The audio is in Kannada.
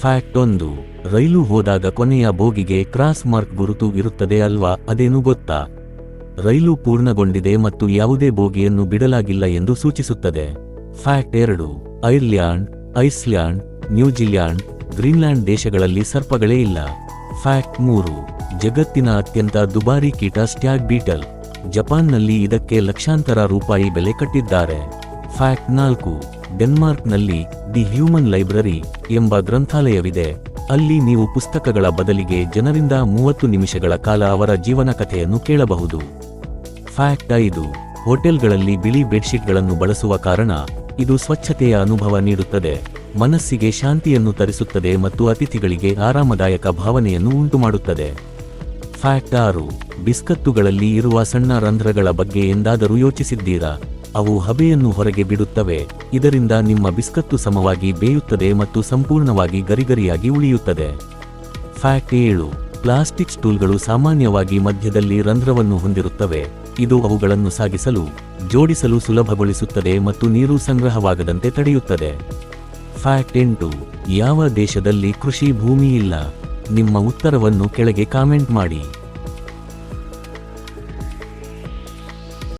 ಫ್ಯಾಕ್ಟ್ ಒಂದು, ರೈಲು ಹೋದಾಗ ಕೊನೆಯ ಬೋಗಿಗೆ ಕ್ರಾಸ್ ಮಾರ್ಕ್ ಗುರುತು ಇರುತ್ತದೆ ಅಲ್ವಾ ಅದೇನು ಗೊತ್ತಾ? ರೈಲು ಪೂರ್ಣಗೊಂಡಿದೆ ಮತ್ತು ಯಾವುದೇ ಬೋಗಿಯನ್ನು ಬಿಡಲಾಗಿಲ್ಲ ಎಂದು ಸೂಚಿಸುತ್ತದೆ. ಫ್ಯಾಕ್ಟ್ ಎರಡು, ಐರ್ಲ್ಯಾಂಡ್, ಐಸ್ಲ್ಯಾಂಡ್, ನ್ಯೂಜಿಲ್ಯಾಂಡ್, ಗ್ರೀನ್ಲ್ಯಾಂಡ್ ದೇಶಗಳಲ್ಲಿ ಸರ್ಪಗಳೇ ಇಲ್ಲ. ಫ್ಯಾಕ್ಟ್ ಮೂರು, ಜಗತ್ತಿನ ಅತ್ಯಂತ ದುಬಾರಿ ಕೀಟ ಸ್ಟ್ಯಾಗ್ ಬೀಟಲ್. ಜಪಾನ್ನಲ್ಲಿ ಇದಕ್ಕೆ ಲಕ್ಷಾಂತರ ರೂಪಾಯಿ ಬೆಲೆ ಕಟ್ಟಿದ್ದಾರೆ. ಫ್ಯಾಕ್ಟ್ ನಾಲ್ಕು ಡೆನ್ಮಾರ್ಕ್ನಲ್ಲಿ ದಿ ಹ್ಯೂಮನ್ ಲೈಬ್ರರಿ ಎಂಬ ಗ್ರಂಥಾಲಯವಿದೆ. ಅಲ್ಲಿ ನೀವು ಪುಸ್ತಕಗಳ ಬದಲಿಗೆ ಜನರಿಂದ ಮೂವತ್ತು ನಿಮಿಷಗಳ ಕಾಲ ಅವರ ಜೀವನ ಕಥೆಯನ್ನು ಕೇಳಬಹುದು. ಫ್ಯಾಕ್ಟ್ ಐದು, ಹೋಟೆಲ್ಗಳಲ್ಲಿ ಬಿಳಿ ಬೆಡ್ಶೀಟ್ಗಳನ್ನು ಬಳಸುವ ಕಾರಣ ಇದು ಸ್ವಚ್ಛತೆಯ ಅನುಭವ ನೀಡುತ್ತದೆ. ಮನಸ್ಸಿಗೆ ಶಾಂತಿಯನ್ನು ತರಿಸುತ್ತದೆ ಮತ್ತು ಅತಿಥಿಗಳಿಗೆ ಆರಾಮದಾಯಕ ಭಾವನೆಯನ್ನು ಉಂಟುಮಾಡುತ್ತದೆ. ಫ್ಯಾಕ್ಟ್ ಆರು, ಬಿಸ್ಕತ್ತುಗಳಲ್ಲಿ ಇರುವ ಸಣ್ಣ ರಂಧ್ರಗಳ ಬಗ್ಗೆ ಎಂದಾದರೂ ಯೋಚಿಸಿದ್ದೀರಾ? ಅವು ಹಬೆಯನ್ನು ಹೊರಗೆ ಬಿಡುತ್ತವೆ. ಇದರಿಂದ ನಿಮ್ಮ ಬಿಸ್ಕತ್ತು ಸಮವಾಗಿ ಬೇಯುತ್ತದೆ ಮತ್ತು ಸಂಪೂರ್ಣವಾಗಿ ಗರಿಗರಿಯಾಗಿ ಉಳಿಯುತ್ತದೆ. ಫ್ಯಾಕ್ಟ್ ಏಳು. ಪ್ಲಾಸ್ಟಿಕ್ ಸ್ಟೂಲ್ಗಳು ಸಾಮಾನ್ಯವಾಗಿ ಮಧ್ಯದಲ್ಲಿ ರಂಧ್ರವನ್ನು ಹೊಂದಿರುತ್ತವೆ. ಇದು ಅವುಗಳನ್ನು ಸಾಗಿಸಲು, ಜೋಡಿಸಲು ಸುಲಭಗೊಳಿಸುತ್ತದೆ ಮತ್ತು ನೀರು ಸಂಗ್ರಹವಾಗದಂತೆ ತಡೆಯುತ್ತದೆ. ಫ್ಯಾಕ್ಟ್ ಎಂಟು. ಯಾವ ದೇಶದಲ್ಲಿ ಕೃಷಿ ಭೂಮಿ ಇಲ್ಲ? ನಿಮ್ಮ ಉತ್ತರವನ್ನು ಕೆಳಗೆ ಕಾಮೆಂಟ್ ಮಾಡಿ.